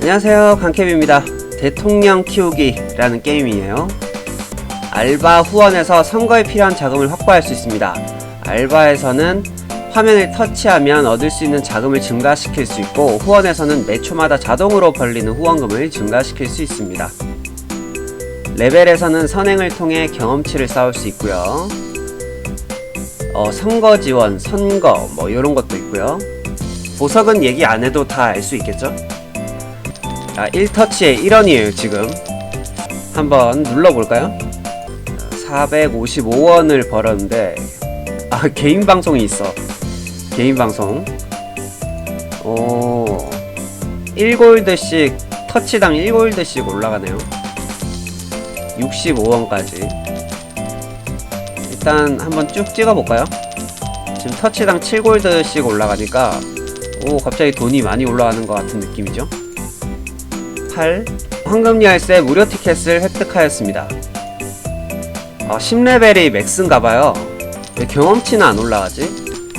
안녕하세요. 강캡입니다. 대통령 키우기라는 게임이에요. 알바 후원에서 선거에 필요한 자금을 확보할 수 있습니다. 알바에서는 화면을 터치하면 얻을 수 있는 자금을 증가시킬 수 있고 후원에서는 매 초마다 자동으로 벌리는 후원금을 증가시킬 수 있습니다. 레벨에서는 선행을 통해 경험치를 쌓을 수 있고요. 어, 선거 지원, 선거 뭐 이런 것도 있고요. 보석은 얘기 안 해도 다 알 수 있겠죠? 아, 1터치에 1원이에요, 지금. 한번 눌러볼까요? 455원을 벌었는데, 아, 개인 방송이 있어. 개인 방송. 오, 1골드씩, 터치당 1골드씩 올라가네요. 65원까지. 일단 한번 쭉 찍어볼까요? 지금 터치당 7골드씩 올라가니까, 오, 갑자기 돈이 많이 올라가는 것 같은 느낌이죠? 8 황금 열쇠 무료 티켓을 획득하였습니다. 아, 10레벨이 맥스인가봐요. 왜 경험치는 안 올라가지?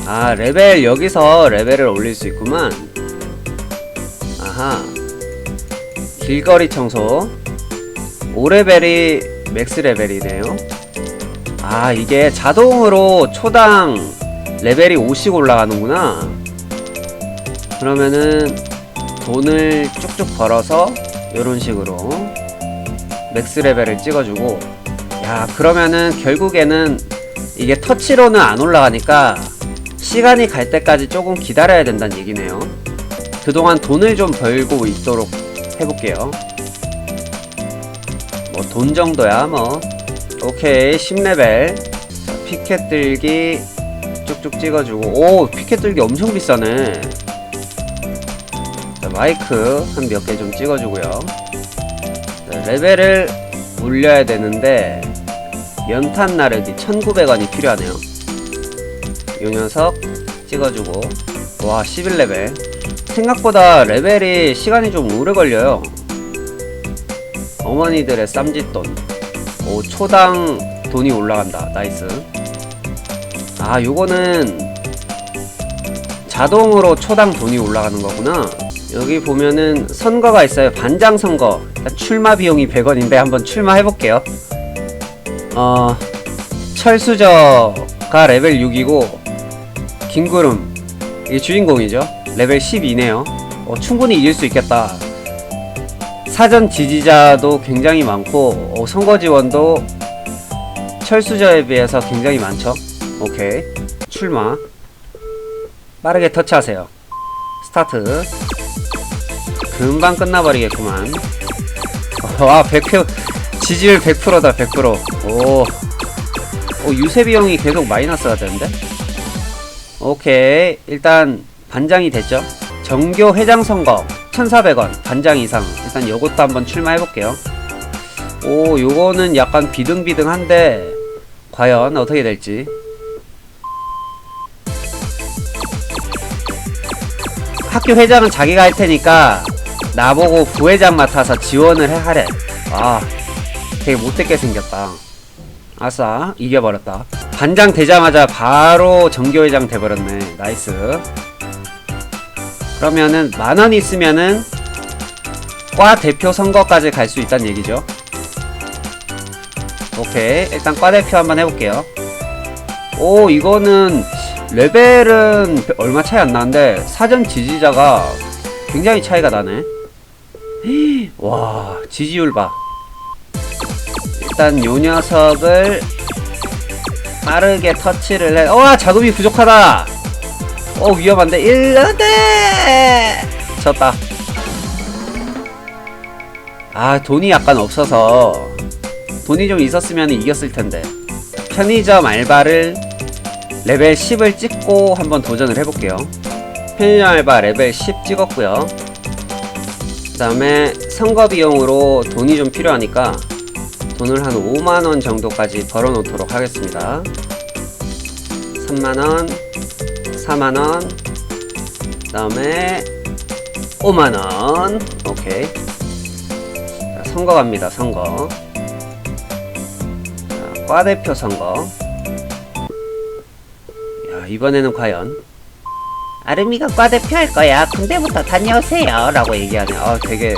아, 레벨, 여기서 레벨을 올릴 수 있구만. 아하. 길거리 청소. 5레벨이 맥스 레벨이네요. 아, 이게 자동으로 초당 레벨이 5씩 올라가는구나. 그러면은 돈을 쭉쭉 벌어서 이런 식으로 맥스 레벨을 찍어주고 야 그러면은 결국에는 이게 터치로는 안 올라가니까 시간이 갈 때까지 조금 기다려야 된다는 얘기네요. 그동안 돈을 좀 벌고 있도록 해볼게요. 뭐 돈 정도야 뭐. 오케이 10레벨. 자, 피켓 들기 쭉쭉 찍어주고. 오 피켓 들기 엄청 비싸네 자, 마이크 한 몇 개 좀 찍어주고요. 자, 레벨을 올려야 되는데 연탄 나르기 1900원이 필요하네요. 요 녀석 찍어주고 와 11레벨 생각보다 레벨이 시간이 좀 오래 걸려요. 어머니들의 쌈짓돈 오 초당 돈이 올라간다 나이스 아 요거는 자동으로 초당 돈이 올라가는 거구나. 여기 보면은 선거가 있어요. 반장 선거. 일단 출마 비용이 100원인데 한번 출마해 볼게요. 어, 철수저가 레벨 6이고 김구름 이게 주인공이죠. 레벨 12네요. 어, 충분히 이길 수 있겠다. 사전 지지자도 굉장히 많고 어, 선거 지원도 철수저에 비해서 굉장히 많죠. 오케이. 출마. 빠르게 터치하세요. 스타트. 금방 끝나버리겠구만. 와, 100표, 지지율 100%다, 100%. 오. 오, 유세 비용이 계속 마이너스가 되는데? 오케이. 일단, 반장이 됐죠? 정교 회장 선거, 1,400원, 반장 이상. 일단 요것도 한번 출마해 볼게요. 오, 요거는 약간 비등비등한데, 과연 어떻게 될지. 학교 회장은 자기가 할 테니까 나보고 부회장 맡아서 지원을 해 하래. 아, 되게 못되게 생겼다. 아싸, 이겨버렸다. 반장 되자마자 바로 정교회장 돼버렸네. 나이스. 그러면은 만원 있으면은 과 대표 선거까지 갈 수 있다는 얘기죠. 오케이, 일단 과 대표 한번 해볼게요. 오, 이거는 레벨은 얼마 차이 안 나는데 사전 지지자가 굉장히 차이가 나네. 와 지지율 봐. 일단 요 녀석을 빠르게 터치를 해. 와 자금이 부족하다. 어 위험한데 일러대 졌다. 아 돈이 약간 없어서 돈이 좀 있었으면 이겼을 텐데 편의점 알바를 레벨 10을 찍고 한번 도전을 해볼게요. 편의점 알바 레벨 10 찍었고요. 그 다음에 선거 비용으로 돈이 좀 필요하니까 돈을 한 5만원 정도까지 벌어 놓도록 하겠습니다. 3만원, 4만원, 그 다음에 5만원. 오케이. 자, 선거 갑니다, 선거. 자, 과대표 선거. 야, 이번에는 과연 아름이가 과대표 할 거야. 군대부터 다녀오세요. 라고 얘기하네. 아, 되게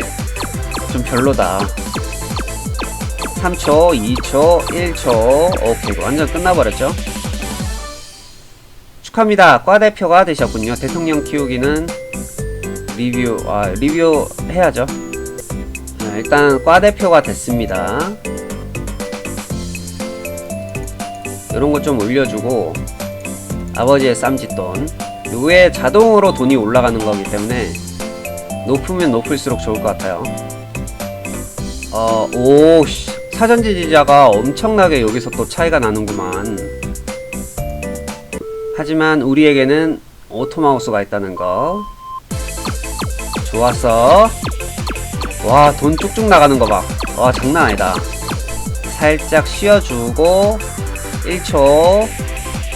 좀 별로다. 3초, 2초, 1초. 오케이. 완전 끝나버렸죠? 축하합니다. 과대표가 되셨군요. 대통령 키우기는 리뷰, 아, 리뷰 해야죠. 자, 일단 과대표가 됐습니다. 이런 거 좀 올려주고 아버지의 쌈짓돈 이게 자동으로 돈이 올라가는 거기 때문에 높으면 높을수록 좋을 것 같아요. 어, 오, 씨. 사전 지지자가 엄청나게 여기서 또 차이가 나는구만. 하지만 우리에게는 오토마우스가 있다는 거. 좋았어. 와, 돈 쭉쭉 나가는 거 봐. 와, 장난 아니다. 살짝 쉬어주고, 1초.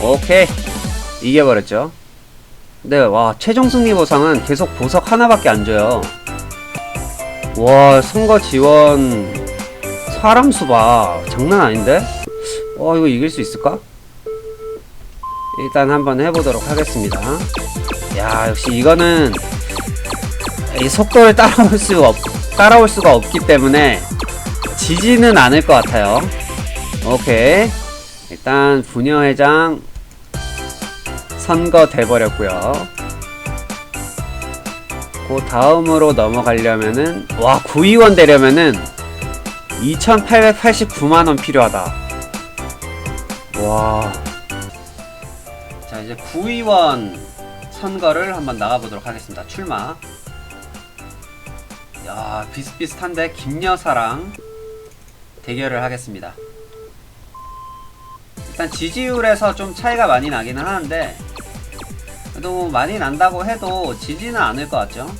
오케이. 이겨버렸죠. 네, 와, 최종 승리 보상은 계속 보석 하나밖에 안 줘요. 와, 선거 지원 사람 수 봐. 장난 아닌데? 어, 이거 이길 수 있을까? 일단 한번 해보도록 하겠습니다. 야, 역시 이거는 이 속도를 따라올 수가 없, 따라올 수가 없기 때문에 지지는 않을 것 같아요. 오케이. 일단 부녀회장 선거 돼 버렸고요. 그 다음으로 넘어가려면은 와 구의원 되려면은 2,889만원 필요하다. 와. 자 이제 구의원 선거를 한번 나가보도록 하겠습니다. 출마. 야 비슷비슷한데 김여사랑 대결을 하겠습니다. 일단 지지율에서 좀 차이가 많이 나기는 하는데 그래도 많이 난다고 해도 지지는 않을 것 같죠?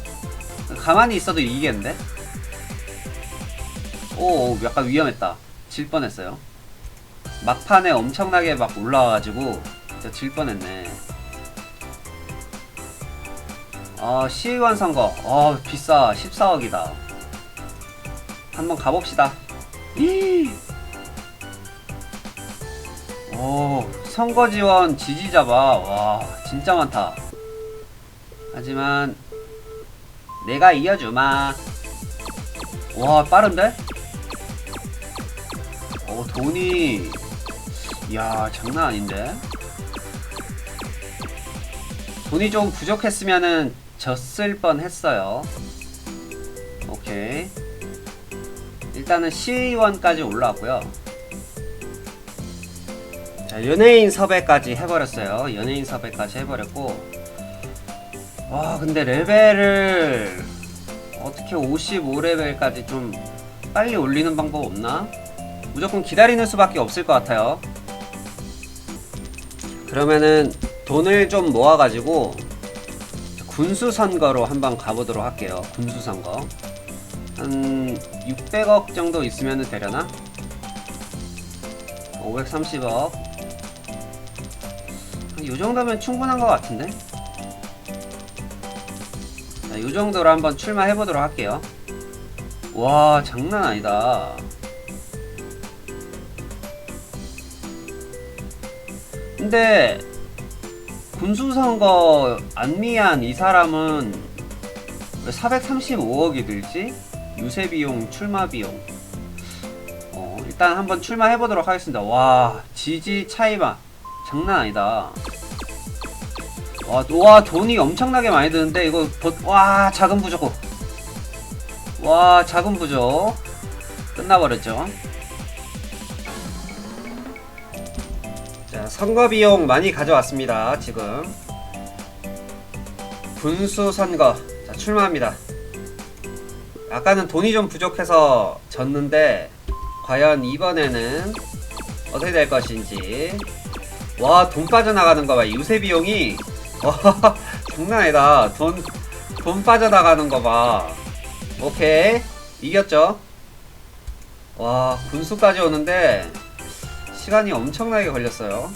가만히 있어도 이기겠는데? 오 약간 위험했다. 질 뻔했어요. 막판에 엄청나게 막 올라와가지고 진짜 질 뻔했네. 어 시의원 선거. 어 비싸. 14억이다. 한번 가봅시다. 오 선거 지원 지지자 봐 와 진짜 많다. 하지만 내가 이겨주마. 와 빠른데? 어 돈이 야 장난 아닌데? 돈이 좀 부족했으면은 졌을 뻔 했어요. 오케이. 일단은 시의원까지 올라왔고요 자 연예인 섭외까지 해버렸어요. 연예인 섭외까지 해버렸고 와 근데 레벨을 어떻게 55레벨까지 좀 빨리 올리는 방법 없나? 무조건 기다리는 수밖에 없을 것 같아요. 그러면은 돈을 좀 모아가지고 군수 선거로 한번 가보도록 할게요. 군수 선거. 한 600억 정도 있으면 되려나? 530억 이 정도면 충분한 것 같은데? 자, 이 정도로 한번 출마해 보도록 할게요. 와, 장난 아니다. 근데 군수선거 안미한 이 사람은 왜 435억이 들지? 유세 비용, 출마 비용. 어, 일단 한번 출마해 보도록 하겠습니다. 와, 지지 차이만 장난 아니다. 와, 와 돈이 엄청나게 많이 드는데 이거 버, 와 자금 부족. 와 자금 부족. 끝나버렸죠. 자 선거 비용 많이 가져왔습니다 지금. 분수 선거. 자 출마합니다. 아까는 돈이 좀 부족해서 졌는데 과연 이번에는 어떻게 될 것인지. 와 돈 빠져나가는 거봐. 유세 비용이 와 장난 아니다. 돈, 돈 빠져나가는 거봐. 오케이. 이겼죠? 와 군수까지 오는데 시간이 엄청나게 걸렸어요.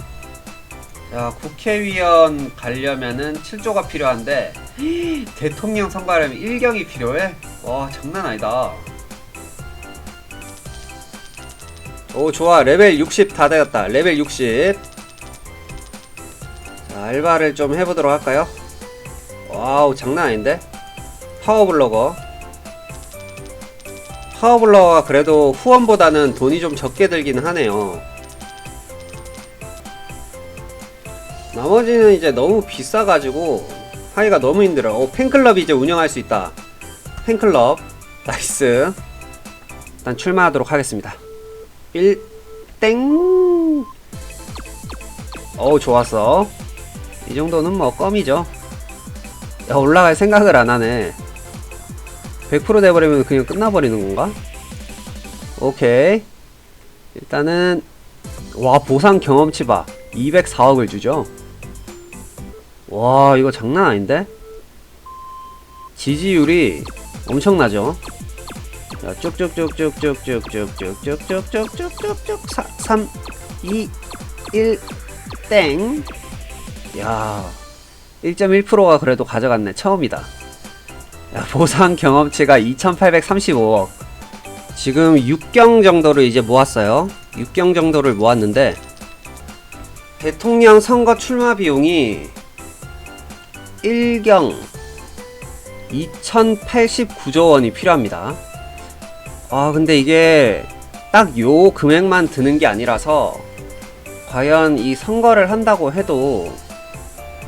자 국회의원 가려면은 7조가 필요한데 대통령 선거하려면 1경이 필요해? 와 장난 아니다. 오 좋아. 레벨 60 다 되었다. 레벨 60 자, 알바를 좀 해보도록 할까요? 와우 장난 아닌데? 파워블로거. 파워블로거가 그래도 후원보다는 돈이 좀 적게 들긴 하네요. 나머지는 이제 너무 비싸가지고 하기가 너무 힘들어 오 팬클럽 이제 운영할 수 있다. 팬클럽. 나이스. 일단 출마하도록 하겠습니다. 1땡! 어우 좋았어 이 정도는 뭐 껌이죠. 야 올라갈 생각을 안 하네. 100% 돼버리면 그냥 끝나버리는 건가? 오케이. 일단은 와 보상 경험치 봐. 204억을 주죠? 와 이거 장난 아닌데? 지지율이 엄청나죠? 자 쭉쭉쭉쭉쭉쭉쭉쭉쭉쭉쭉쭉 3 2 1 땡. 야. 1.1%가 그래도 가져갔네. 처음이다. 야, 보상 경험치가 2835억. 지금 6경 정도를 이제 모았어요. 6경 정도를 모았는데 대통령 선거 출마 비용이 1경 2089조 원이 필요합니다. 아, 근데 이게 딱 요 금액만 드는 게 아니라서 과연 이 선거를 한다고 해도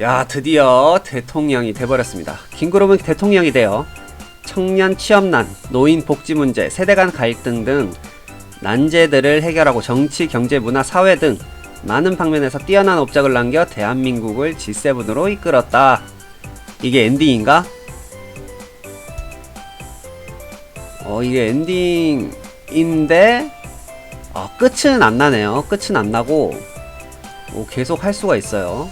야 드디어 대통령이 돼버렸습니다. 김구름은 대통령이 되어 청년 취업난, 노인 복지 문제, 세대 간 갈등 등 난제들을 해결하고 정치, 경제, 문화, 사회 등 많은 방면에서 뛰어난 업적을 남겨 대한민국을 G7으로 이끌었다. 이게 엔딩인가? 어 이게 엔딩인데 어, 끝은 안 나네요. 끝은 안 나고 오, 계속 할 수가 있어요.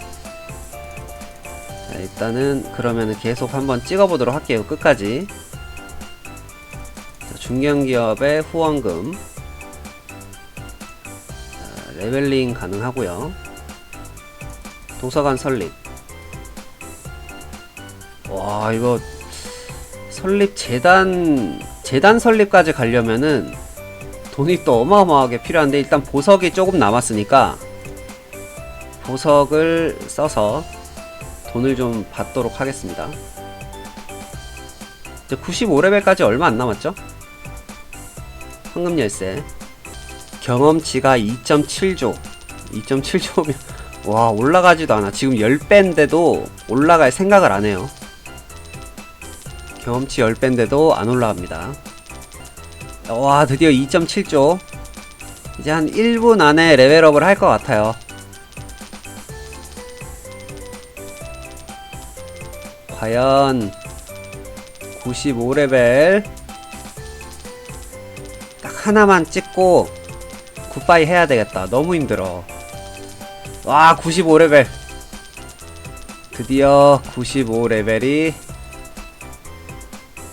자, 일단은 그러면은 계속 한번 찍어보도록 할게요. 끝까지. 자, 중견기업의 후원금 자, 레벨링 가능하고요. 도서관 설립. 와 이거 설립 재단 재단 설립까지 가려면은 돈이 또 어마어마하게 필요한데 일단 보석이 조금 남았으니까 보석을 써서 돈을 좀 받도록 하겠습니다. 이제 95레벨까지 얼마 안 남았죠? 황금 열쇠 경험치가 2.7조 2.7조면 와 올라가지도 않아 지금 10배인데도 올라갈 생각을 안 해요 경험치 10배인데도 안 올라갑니다. 와, 드디어 2.7조. 이제 한 1분 안에 레벨업을 할 것 같아요. 과연 95레벨 딱 하나만 찍고 굿바이 해야 되겠다. 너무 힘들어. 와, 95레벨. 드디어 95레벨이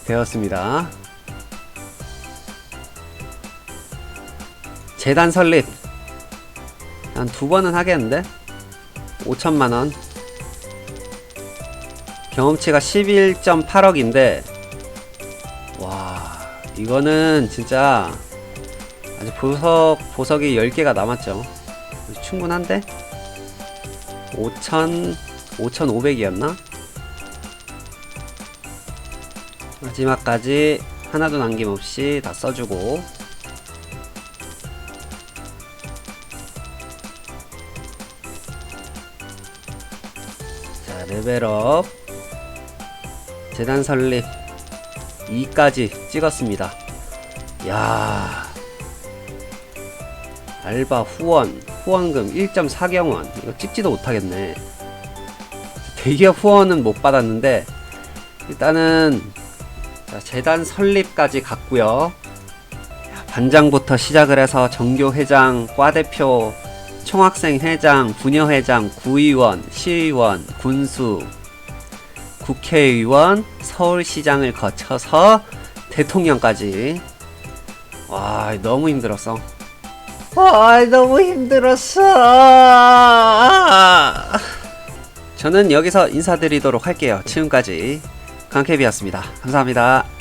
되었습니다. 재단 설립 한 두 번은 하겠는데 5천만원 경험치가 11.8억인데 와 이거는 진짜 아직 보석 보석이 10개가 남았죠. 충분한데? 5천 5,500이었나? 마지막까지 하나도 남김없이 다 써주고. 자 레벨업 재단 설립 2까지 찍었습니다. 야 알바 후원 후원금 1.4경원. 이거 찍지도 못하겠네. 대기업 후원은 못 받았는데 일단은 자, 재단 설립까지 갔고요. 반장부터 시작을 해서 정교회장, 과대표, 총학생회장, 부녀회장, 구의원, 시의원, 군수, 국회의원, 서울시장을 거쳐서 대통령까지. 와, 너무 힘들었어. 아, 너무 힘들었어. 저는 여기서 인사드리도록 할게요. 지금까지 강캐비였습니다. 감사합니다.